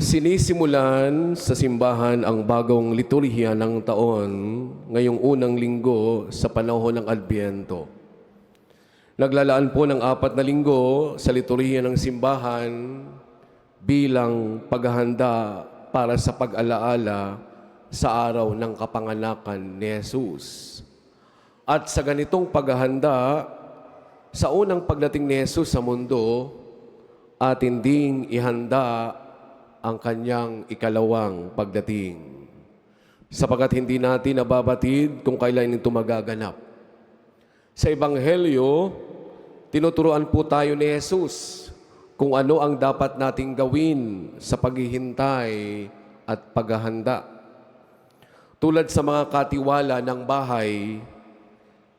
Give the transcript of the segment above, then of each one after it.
Sinisimulan sa simbahan ang bagong liturhiya ng taon ngayong unang linggo sa panahon ng Adbyento. Naglalaan po ng apat na linggo sa liturhiya ng simbahan bilang paghahanda para sa pag-alaala sa araw ng kapanganakan ni Jesus. At sa ganitong paghahanda, sa unang pagdating ni Jesus sa mundo, atin ding ihanda ang kanyang ikalawang pagdating. Sapagat hindi natin nababatid kung kailan ito magaganap. Sa Ebanghelyo, tinuturuan po tayo ni Jesus kung ano ang dapat nating gawin sa paghihintay at paghahanda. Tulad sa mga katiwala ng bahay,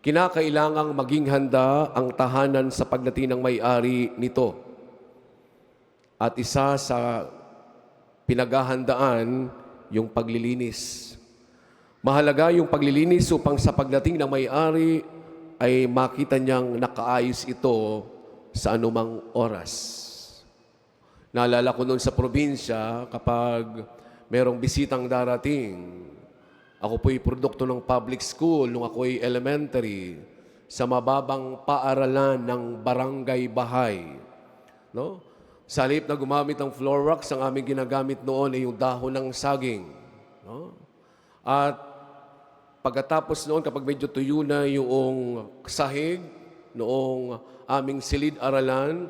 kinakailangang maging handa ang tahanan sa pagdating ng may-ari nito. At isa sa pinaghahandaan yung paglilinis. Mahalaga yung paglilinis upang sa pagdating ng may-ari ay makita niyang nakaayos ito sa anumang oras. Naalala ko noon sa probinsya kapag merong bisitang darating, ako po'y produkto ng public school nung ako'y elementary sa mababang paaralan ng barangay bahay. No? Sa halip na gumamit ng floor wax, ang aming ginagamit noon ay yung dahon ng saging. No? At pagkatapos noon, kapag medyo tuyo na yung sahig, noong aming silid-aralan,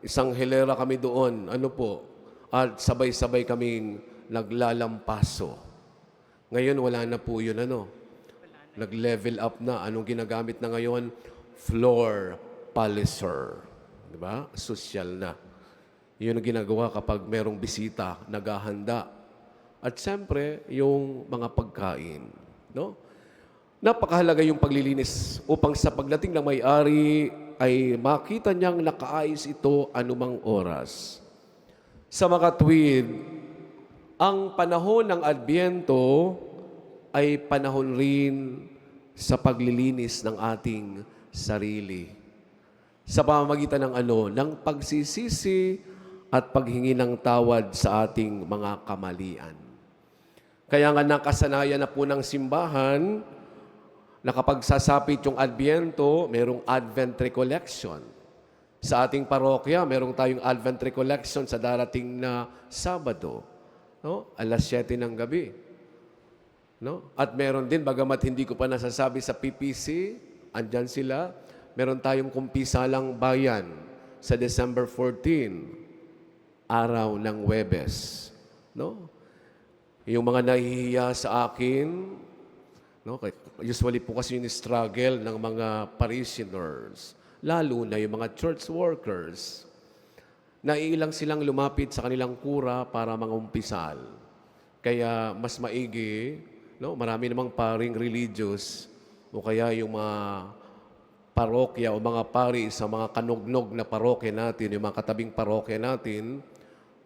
isang hilera kami doon. Ano po? At sabay-sabay kaming naglalampaso. Ngayon, wala na po yun. Ano? Nag-level up na. Anong ginagamit na ngayon? Floor polisher. Di ba? Social na. Yun ang ginagawa kapag merong bisita, naghahanda. At siyempre, yung mga pagkain. No? Napakahalaga yung paglilinis upang sa pagdating ng may-ari ay makita niyang nakaayos ito anumang oras. Sa mga tuwid, ang panahon ng Adbyento ay panahon rin sa paglilinis ng ating sarili. Sa pamamagitan ng ano, ng pagsisisi at paghingi ng tawad sa ating mga kamalian. Kaya nga nakasanayan na po ng simbahan na kapag sasapit yung Adbyento, merong Advent Recollection. Sa ating parokya, merong tayong Advent Recollection sa darating na Sabado. No? Alas 7 ng gabi. No? At meron din, bagamat hindi ko pa nasasabi sa PPC, andyan sila, meron tayong kumpisalang bayan sa December 14, araw ng Webes. No? Yung mga nahihiya sa akin, no? usually po kasi yung struggle ng mga parishioners, lalo na yung mga church workers, naiilang silang lumapit sa kanilang kura para mangumpisal. Kaya mas maigi, no? marami namang paring religious o kaya yung mga parokya o mga pari sa mga kanugnog na parokya natin, yung mga katabing parokya natin,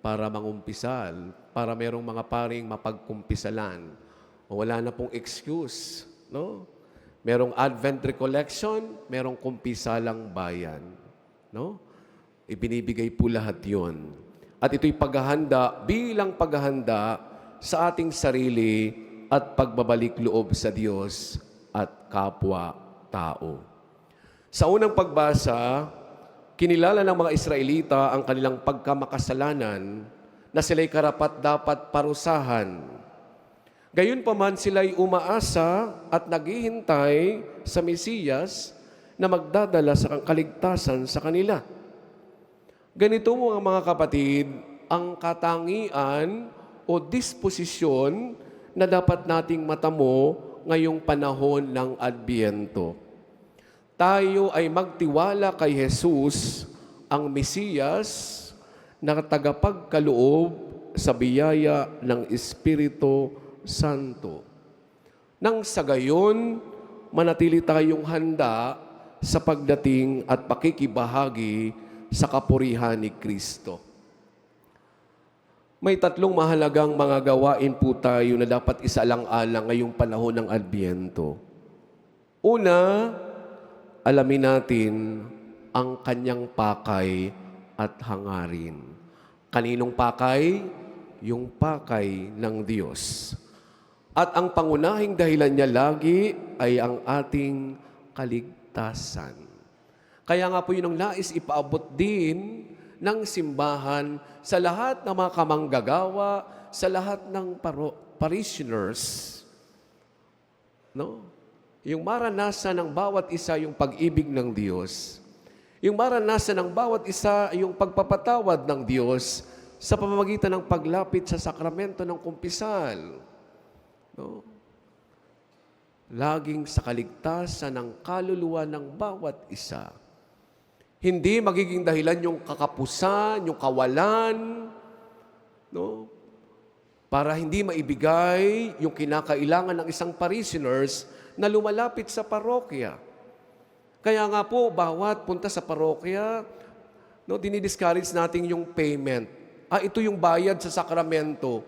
para mangumpisal, para merong mga paring mapagkumpisalan. O wala na pong excuse, no? Merong Advent Recollection, merong kumpisalang bayan, no? Ibinibigay po lahat yon. At ito'y paghahanda bilang paghahanda sa ating sarili at pagbabalik loob sa Diyos at kapwa-tao. Sa unang pagbasa, kinilala ng mga Israelita ang kanilang pagkamakasalanan na sila'y karapat dapat parusahan. Gayon pa man sila'y umaasa at naghihintay sa Mesiyas na magdadala sa kaligtasan sa kanila. Ganito mo mga kapatid, ang katangian o disposisyon na dapat nating matamo ngayong panahon ng Adbyento. Tayo ay magtiwala kay Jesus, ang Mesiyas, na tagapagkaloob sa biyaya ng Espiritu Santo. Nang sa gayon, manatili tayong handa sa pagdating at pakikibahagi sa kapurihan ni Kristo. May tatlong mahalagang mga gawain po tayo na dapat isalang-alang ngayong panahon ng Adbyento. Una, alamin natin ang kanyang pakay at hangarin. Kaninong pakay? yung pakay ng Diyos. At ang pangunahing dahilan niya lagi ay ang ating kaligtasan. Kaya nga po yun ang nais ipaabot din ng simbahan sa lahat ng mga kamanggagawa, sa lahat ng paro- parishioners. No? Yung maranasan ng bawat isa yung pag-ibig ng Diyos. Yung maranasan ng bawat isa yung pagpapatawad ng Diyos sa pamamagitan ng paglapit sa sakramento ng kumpisal. No? Laging sa kaligtasan ng kaluluwa ng bawat isa. Hindi magiging dahilan yung kakapusan, yung kawalan, no? Para hindi maibigay yung kinakailangan ng isang parishioners na lumalapit sa parokya. Kaya nga po, bawat punta sa parokya, no, dinidiscourage natin yung payment. Ah, ito yung bayad sa sakramento.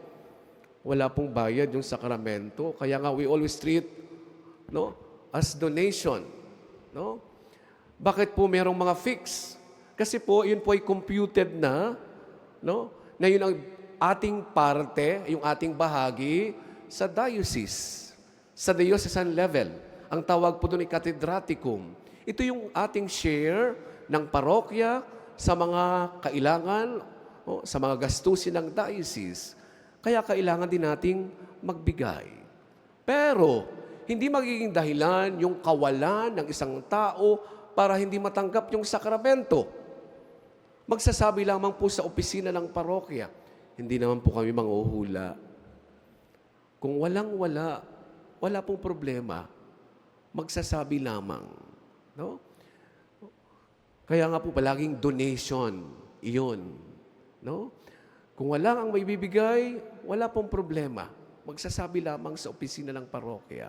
Wala pong bayad yung sakramento. Kaya nga, we always treat no, as donation. No? Bakit po merong mga fix? Kasi po, yun po ay computed na, no? na yun ang ating parte, yung ating bahagi sa diocese, sa diocesan level. Ang tawag po doon ay cathedraticum. Ito yung ating share ng parokya sa mga kailangan, o, sa mga gastusin ng diocese. Kaya kailangan din nating magbigay. Pero, hindi magiging dahilan yung kawalan ng isang tao para hindi matanggap yung sakramento. Magsasabi lamang po sa opisina ng parokya, hindi naman po kami manghuhula. Kung walang-wala, wala pong problema. Magsasabi lamang. No? Kaya nga po palaging donation, iyon. No? Kung wala ang may bibigay, wala pong problema. Magsasabi lamang sa opisina ng parokya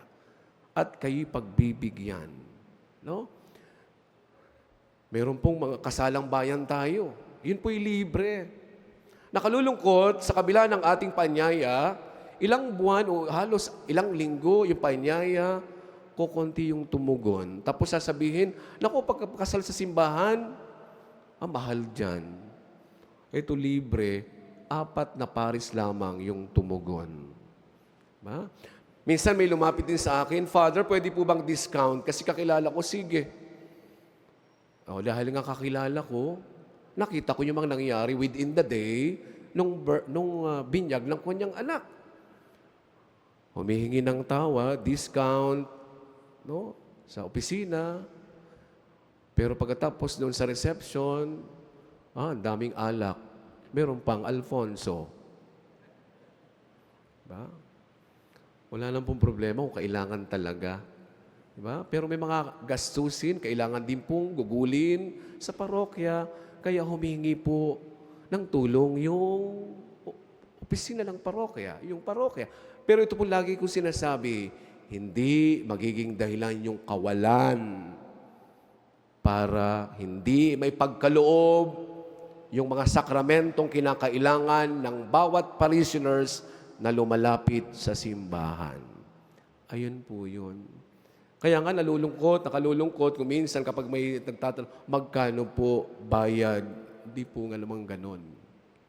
at kayo'y pagbibigyan. No? Meron pong mga kasalang bayan tayo. Yun po'y libre. Nakalulungkot, sa kabila ng ating panyaya, ilang buwan o halos ilang linggo yung panyaya, kukunti yung tumugon. Tapos sasabihin, naku, pagkakasal sa simbahan, ah, mahal dyan. Ito libre, apat na paris lamang yung tumugon. Ba? Minsan may lumapit din sa akin, Father, pwede po bang discount? Kasi kakilala ko, sige. O, dahil nga kakilala ko, nakita ko yung mga nangyari within the day nung, nung ah, binyag ng kanyang anak. Humihingi ng tawa, discount, no? Sa opisina. Pero pagkatapos doon sa reception, ah, daming alak. Meron pang Alfonso. Ba? Wala nang pong problema kung kailangan talaga. Diba? Pero may mga gastusin, kailangan din pong gugulin sa parokya. Kaya humingi po ng tulong yung opisina ng parokya, yung parokya. Pero ito po lagi ko sinasabi, hindi magiging dahilan yung kawalan para hindi may pagkaloob yung mga sakramentong kinakailangan ng bawat parishioners na lumalapit sa simbahan. Ayun po yun. Kaya nga nalulungkot, nakalulungkot kung minsan kapag may nagtatanong, magkano po bayad? Hindi po nga namang ganon.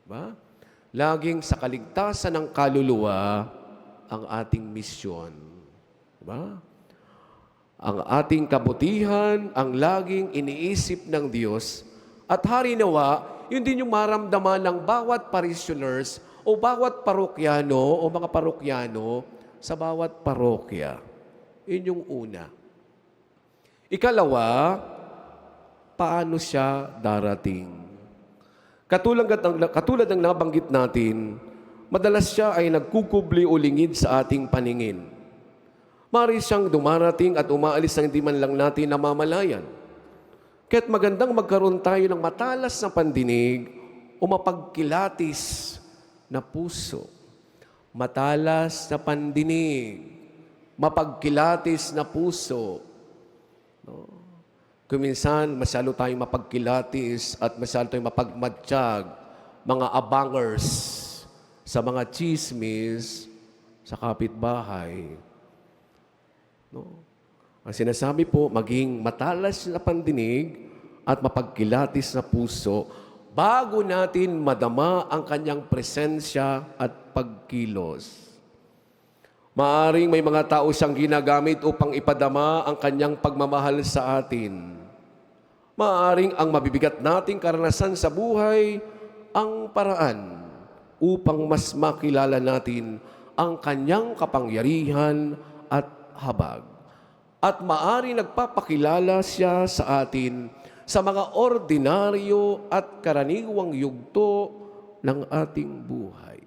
Ba? Laging sa kaligtasan ng kaluluwa ang ating misyon. Ba? Ang ating kabutihan, ang laging iniisip ng Diyos, at hari nawa, yun din yung maramdaman ng bawat parishioners o bawat parokyano o mga parokyano sa bawat parokya. Yun yung una. Ikalawa, paano siya darating? Katulad ng, katulad ng nabanggit natin, madalas siya ay nagkukubli o lingid sa ating paningin. Mari siyang dumarating at umaalis ng hindi man lang natin namamalayan. Kaya't magandang magkaroon tayo ng matalas na pandinig o mapagkilatis na puso. Matalas na pandinig, mapagkilatis na puso. No? Kung minsan, masyado tayong mapagkilatis at masyado tayong mapagmatsyag, mga abangers sa mga chismis sa kapitbahay. No? Ang sinasabi po, maging matalas na pandinig at mapagkilatis na puso bago natin madama ang kanyang presensya at pagkilos. Maaring may mga tao siyang ginagamit upang ipadama ang kanyang pagmamahal sa atin. Maaring ang mabibigat nating karanasan sa buhay ang paraan upang mas makilala natin ang kanyang kapangyarihan at habag. At maari nagpapakilala siya sa atin sa mga ordinaryo at karaniwang yugto ng ating buhay.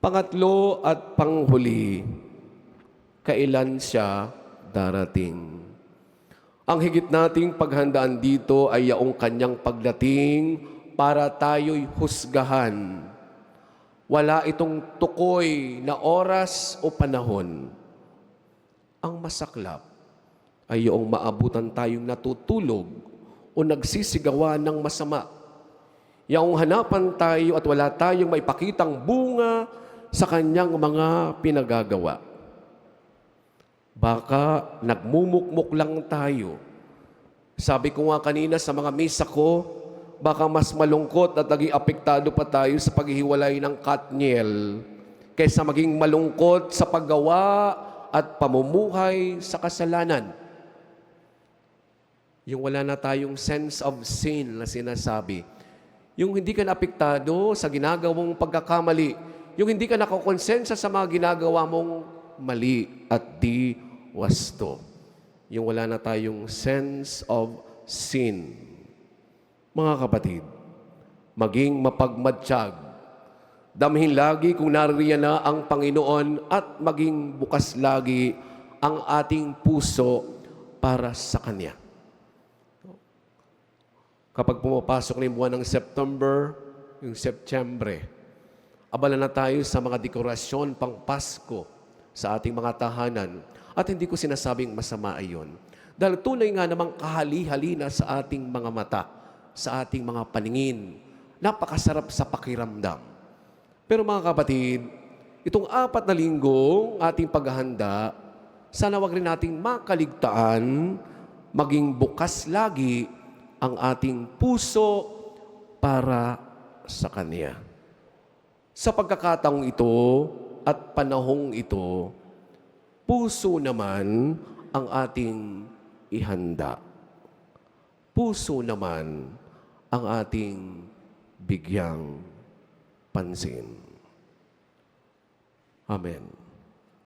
Pangatlo at panghuli, kailan siya darating? Ang higit nating paghandaan dito ay yaong kanyang pagdating para tayo'y husgahan. Wala itong tukoy na oras o panahon. Ang masaklap ay yung maabutan tayong natutulog o nagsisigawa ng masama. Yung hanapan tayo at wala tayong maipakitang bunga sa kanyang mga pinagagawa. Baka nagmumukmuk lang tayo. Sabi ko nga kanina sa mga misa ko, baka mas malungkot at naging apektado pa tayo sa paghihiwalay ng Katniel kaysa maging malungkot sa paggawa at pamumuhay sa kasalanan. Yung wala na tayong sense of sin na sinasabi. Yung hindi ka naapektado sa ginagawang pagkakamali. Yung hindi ka nakakonsensya sa mga ginagawa mong mali at di wasto. Yung wala na tayong sense of sin. Mga kapatid, maging mapagmatsyag. Damhin lagi kung naririyan na ang Panginoon at maging bukas lagi ang ating puso para sa Kanya. Kapag pumapasok na yung buwan ng September, yung Septembre, abala na tayo sa mga dekorasyon pang Pasko sa ating mga tahanan. At hindi ko sinasabing masama ayon. Dahil tunay nga namang kahali-halina sa ating mga mata, sa ating mga paningin. Napakasarap sa pakiramdam. Pero mga kapatid, itong apat na linggong ating paghahanda, sana wag rin nating makaligtaan, maging bukas lagi ang ating puso para sa Kanya. Sa pagkakataong ito at panahong ito, puso naman ang ating ihanda. Puso naman ang ating bigyang pansin. Amen.